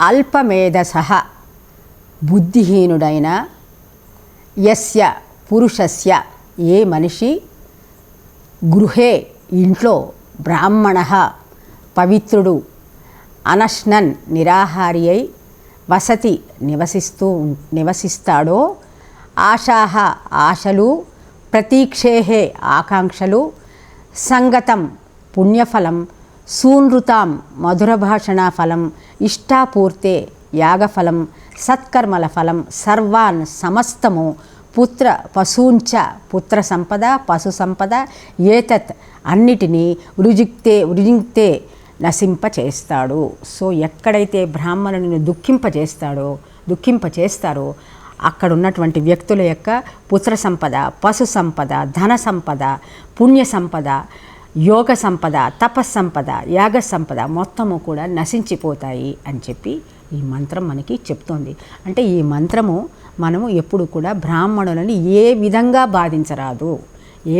అల్పమేధస బుద్ధిహీనుడైన యస్య పురుషస్య ఏ మనిషి గృహే ఇంట్లో బ్రాహ్మణ పవిత్రుడు అనశ్నన్ నిరాహారి అయి వసతి నివసిస్తూ నివసిస్తాడో ఆశాహ ఆశలు ప్రతీక్షేహే ఆకాంక్షలు సంగతం పుణ్యఫలం సూనృతాం మధురభాషణ ఫలం ఇష్టాపూర్తే యాగఫలం సత్కర్మల ఫలం సర్వాన్ సమస్తము పుత్ర పశూంచ పుత్ర సంపద పశు సంపద ఏతత్ అన్నిటినీ వృజిక్తే వృజింక్తే నశింపచేస్తాడు. సో ఎక్కడైతే బ్రాహ్మణుని దుఃఖింపచేస్తాడో దుఃఖింపచేస్తారో అక్కడ ఉన్నటువంటి వ్యక్తుల యొక్క పుత్ర సంపద పశు సంపద ధన సంపద పుణ్య సంపద యోగ సంపద తపస్సంపద యాగ సంపద మొత్తము కూడా నశించిపోతాయి అని చెప్పి ఈ మంత్రం మనకి చెప్తోంది. అంటే ఈ మంత్రము మనము ఎప్పుడు కూడా బ్రాహ్మణులని ఏ విధంగా బాధించరాదు.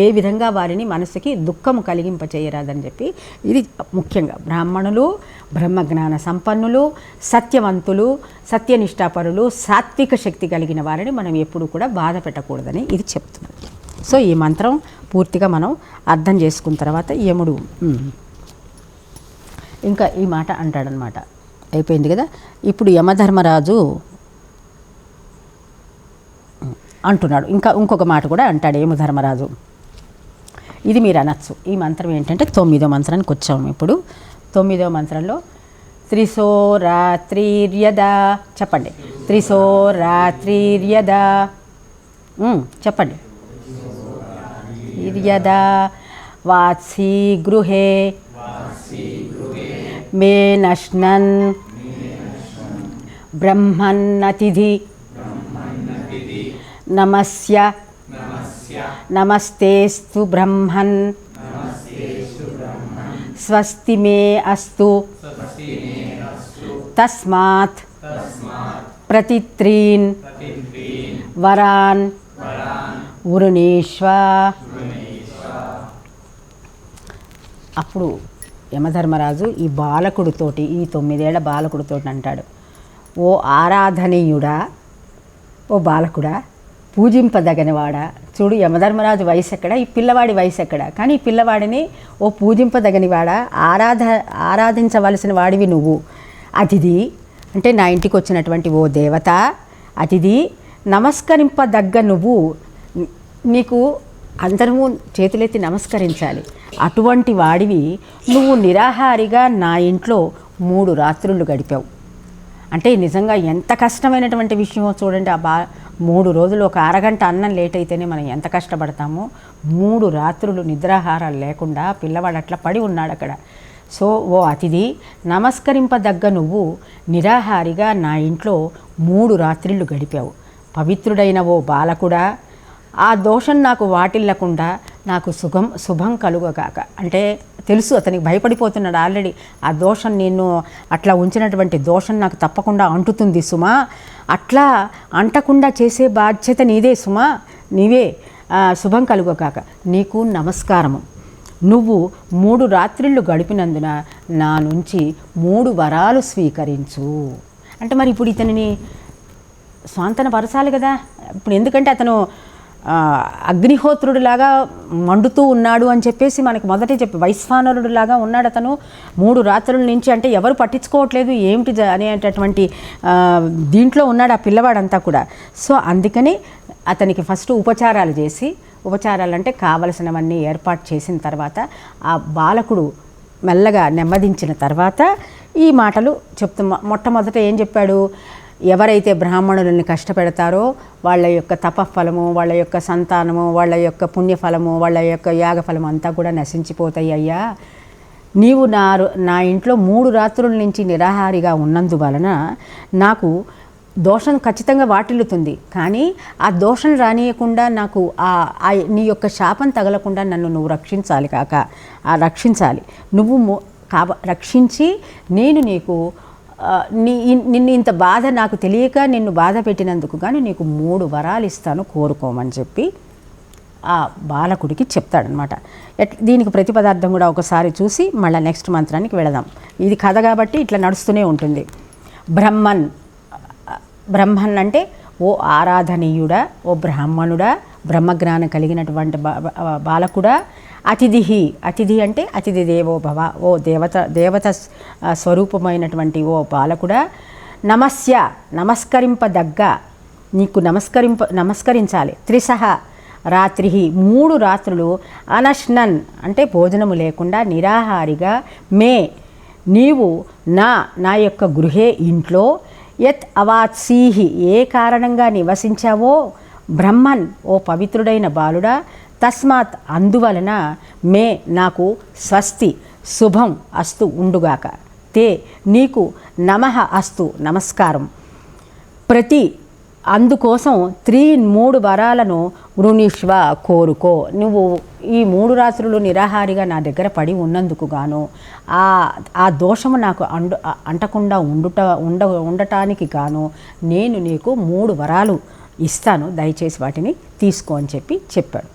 ఏ విధంగా వారిని మనసుకి దుఃఖము కలిగింప చేయరాదని చెప్పి ఇది ముఖ్యంగా బ్రాహ్మణులు బ్రహ్మజ్ఞాన సంపన్నులు సత్యవంతులు సత్యనిష్టాపరులు సాత్విక శక్తి కలిగిన వారిని మనం ఎప్పుడు కూడా బాధ పెట్టకూడదని ఇది చెప్తుంది. సో ఈ మంత్రం పూర్తిగా మనం అర్థం చేసుకున్న తర్వాత యముడు ఇంకా ఈ మాట అంటాడనమాట. అయిపోయింది కదా? ఇప్పుడు యమధర్మరాజు అంటున్నాడు. ఇంకా ఇంకొక మాట కూడా అంటాడు యమధర్మరాజు. ఇది మీరు అనొచ్చు. ఈ మంత్రం ఏంటంటే తొమ్మిదో మంత్రానికి వచ్చాము ఇప్పుడు. తొమ్మిదో మంత్రంలో త్రిసో రాత్రిర్యదా చెప్పండి. త్రిసో రాత్రిర్యదా చెప్పండి. ఇర్యదా వాత్సీ గృహే మే నశ్నన్ బ్రహ్మన్నతిథి నమస్య నమస్తేస్తు బ్రహ్మన్ స్వస్తి మే అస్తు తస్మాత్ ప్రతిత్రీన్ వరాన్ వరుణేశ్వ అప్పుడు యమధర్మరాజు ఈ బాలకుడితోటి ఈ తొమ్మిదేళ్ళ బాలకుడితోటి అంటాడు. ఓ ఆరాధనీయుడా ఓ బాలకుడా పూజింపదగనివాడా? చూడు యమధర్మరాజు వయసు ఎక్కడ ఈ పిల్లవాడి వయసు ఎక్కడ కానీ ఈ పిల్లవాడిని ఓ పూజింపదగనివాడా? ఆరాధ ఆరాధించవలసిన వాడివి నువ్వు. అతిథి అంటే నా ఇంటికి వచ్చినటువంటి ఓ దేవత అతిథి నమస్కరింపదగ్గ నువ్వు. నీకు అందరము చేతులెత్తి నమస్కరించాలి. అటువంటి వాడివి నువ్వు నిరాహారిగా నా ఇంట్లో మూడు రాత్రులు గడిపావు. అంటే నిజంగా ఎంత కష్టమైనటువంటి విషయమో చూడండి ఆ బా మూడు రోజులు ఒక అరగంట అన్నం లేట్ అయితేనే మనం ఎంత కష్టపడతామో. మూడు రాత్రులు నిద్రాహారాలు లేకుండా పిల్లవాడు అట్లా పడి ఉన్నాడు అక్కడ సో ఓ అతిథి నమస్కరింపదగ్గ నువ్వు నిరాహారిగా నా ఇంట్లో మూడు రాత్రిళ్ళు గడిపావు. పవిత్రుడైన ఓ బాలకుడా ఆ దోషం నాకు వాటిల్లకుండా నాకు సుఖం శుభం కలుగగాక. అంటే తెలుసు అతనికి భయపడిపోతున్నాడు ఆల్రెడీ. ఆ దోషం నేను అట్లా ఉంచినటువంటి దోషం నాకు తప్పకుండా అంటుతుంది సుమా. అట్లా అంటకుండా చేసే బాధ్యత నీదే సుమా. నీవే శుభం కలుగగాక. నీకు నమస్కారము. నువ్వు మూడు రాత్రిళ్ళు గడిపినందున నా నుంచి మూడు వరాలు స్వీకరించు. అంటే మరి ఇప్పుడు ఇతనిని స్వాంతన పరచాలి కదా. ఇప్పుడు ఎందుకంటే అతను అగ్నిహోత్రుడిలాగా మండుతూ ఉన్నాడు అని చెప్పేసి మనకి మొదటే చెప్పి వైశ్వానరుడిలాగా ఉన్నాడు అతను. మూడు రాత్రుల నుంచి అంటే ఎవరు పట్టించుకోవట్లేదు ఏమిటి జ- అనేటటువంటి దీంట్లో ఉన్నాడు ఆ పిల్లవాడంతా కూడా. సో అందుకని అతనికి ఫస్ట్ ఉపచారాలు చేసి ఉపచారాలు అంటే కావలసినవన్నీ ఏర్పాటు చేసిన తర్వాత ఆ బాలకుడు మెల్లగా నెమ్మదించిన తర్వాత ఈ మాటలు చెప్తూ మొట్టమొదట ఏం చెప్పాడు? ఎవరైతే బ్రాహ్మణులని కష్టపెడతారో వాళ్ళ యొక్క తపఫలము వాళ్ళ యొక్క సంతానము వాళ్ళ యొక్క పుణ్యఫలము వాళ్ళ యొక్క యాగఫలము అంతా కూడా నశించిపోతాయి అయ్యా. నీవు నా నా ఇంట్లో మూడు రాత్రుల నుంచి నిరాహారిగా ఉన్నందువలన నాకు దోషం ఖచ్చితంగా వాటిల్లుతుంది. కానీ ఆ దోషం రానియకుండా నాకు ఆ నీ యొక్క శాపం తగలకుండా నన్ను నువ్వు రక్షించాలి కాక. ఆ రక్షించాలి. నువ్వు మో- కాబ రక్షించి నేను నీకు నీ నిన్ను ఇంత బాధ నాకు తెలియక నిన్ను బాధ పెట్టినందుకు కానీ నీకు మూడు వరాలు ఇస్తాను కోరుకోమని చెప్పి ఆ బాలకుడికి చెప్తాడనమాట ఎట్ దీనికి ప్రతిపదార్థం కూడా ఒకసారి చూసి మళ్ళీ నెక్స్ట్ మంత్రానికి వెళదాం. ఇది కథ కాబట్టి ఇట్లా నడుస్తూనే ఉంటుంది. బ్రహ్మన్ బ్రహ్మన్ అంటే ఓ ఆరాధనీయుడా ఓ బ్రాహ్మణుడా బ్రహ్మజ్ఞానం కలిగినటువంటి బా- బాలకుడా అతిథి అతిథి అంటే అతిథి దేవో భవ. ఓ దేవత దేవత స్వరూపమైనటువంటి ఓ బాలకుడా. నమస్య నమస్కరింపదగ్గ. నీకు నమస్కరింప నమస్కరించాలి. త్రిసహ. రాత్రి మూడు రాత్రులు అనశ్నన్ అంటే భోజనము లేకుండా నిరాహారిగా. మే. నీవు నా నా యొక్క గృహే ఇంట్లో. యత్ అవాత్సీహి ఏ కారణంగా నివసించావో? బ్రహ్మన్. ఓ పవిత్రుడైన బాలుడా. తస్మాత్ అందువలన మే నాకు స్వస్తి శుభం అస్తు ఉండుగాక. తే నీకు నమః అస్తు నమస్కారం. ప్రతి అందుకోసం త్రీ మూడు వరాలను వృణీష్వ కోరుకో. నువ్వు ఈ మూడు రాత్రులు నిరాహారిగా నా దగ్గర పడి ఉన్నందుకు గాను ఆ ఆ దోషము నాకు అండు అంటకుండా ఉండుట ఉండ ఉండటానికి గాను నేను నీకు మూడు వరాలు ఇస్తాను. దయచేసి వాటిని తీసుకో అని చెప్పి చెప్పాడు.